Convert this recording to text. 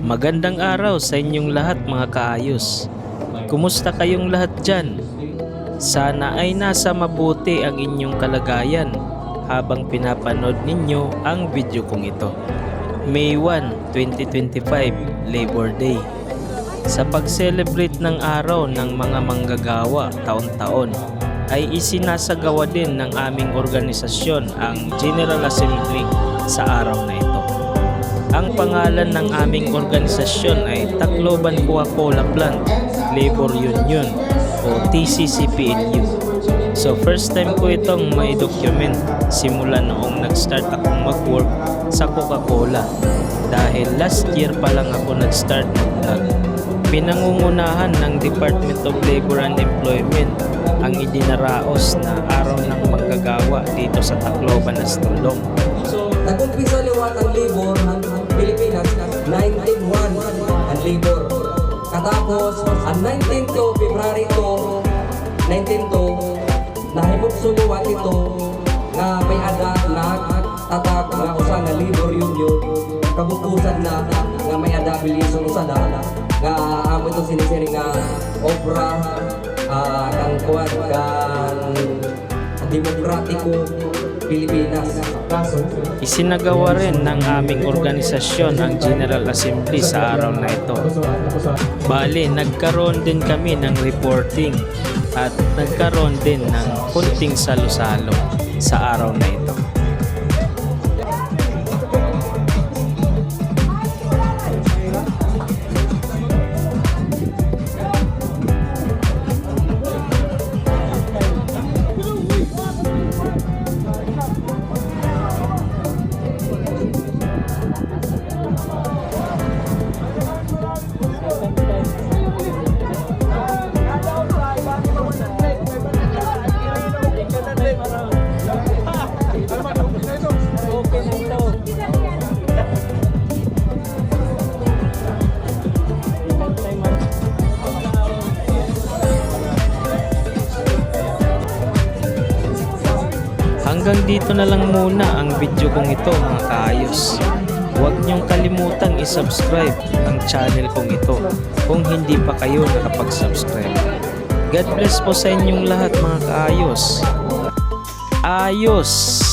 Magandang araw sa inyong lahat mga kaayos. Kumusta kayong lahat dyan? Sana ay nasa mabuti ang inyong kalagayan habang pinapanood ninyo ang video kong ito. May 1, 2025, Labor Day. Sa pag-celebrate ng araw ng mga manggagawa taon-taon, ay isinasagawa din ng aming organisasyon ang General Assembly sa araw na ito. Ang pangalan ng aming organisasyon ay Tacloban Coca-Cola Plant Labor Union o TCCPLU. So first time ko itong may document simula noong nag-start akong mag-work sa Coca-Cola dahil last year pa lang ako nag-start mag-vlog. Pinangungunahan ng Department of Labor and Employment ang idinaraos na araw ng manggagawa dito sa Tacloban, Astolong. Nag-umpisa liwat labor. Katapos, ang 19 to February to 19 to nahimot suluwat ito nga may ada na tatak nga usa nga labor union kabukusan na nga may ada bilisong usa na nga amo ito sinisiri nga obra ah, kang kuwan kang demokratiko Pilipinas. Isinagawa rin ng aming organisasyon ang General Assembly sa araw na ito. Bali, nagkaroon din kami ng reporting at nagkaroon din ng kunting salo-salo sa araw na ito. Hanggang dito na lang muna ang video kong ito mga kaayos. Huwag niyong kalimutang isubscribe ang channel kong ito kung hindi pa kayo nakapag-subscribe. God bless po sa inyong lahat mga kaayos. Ayos!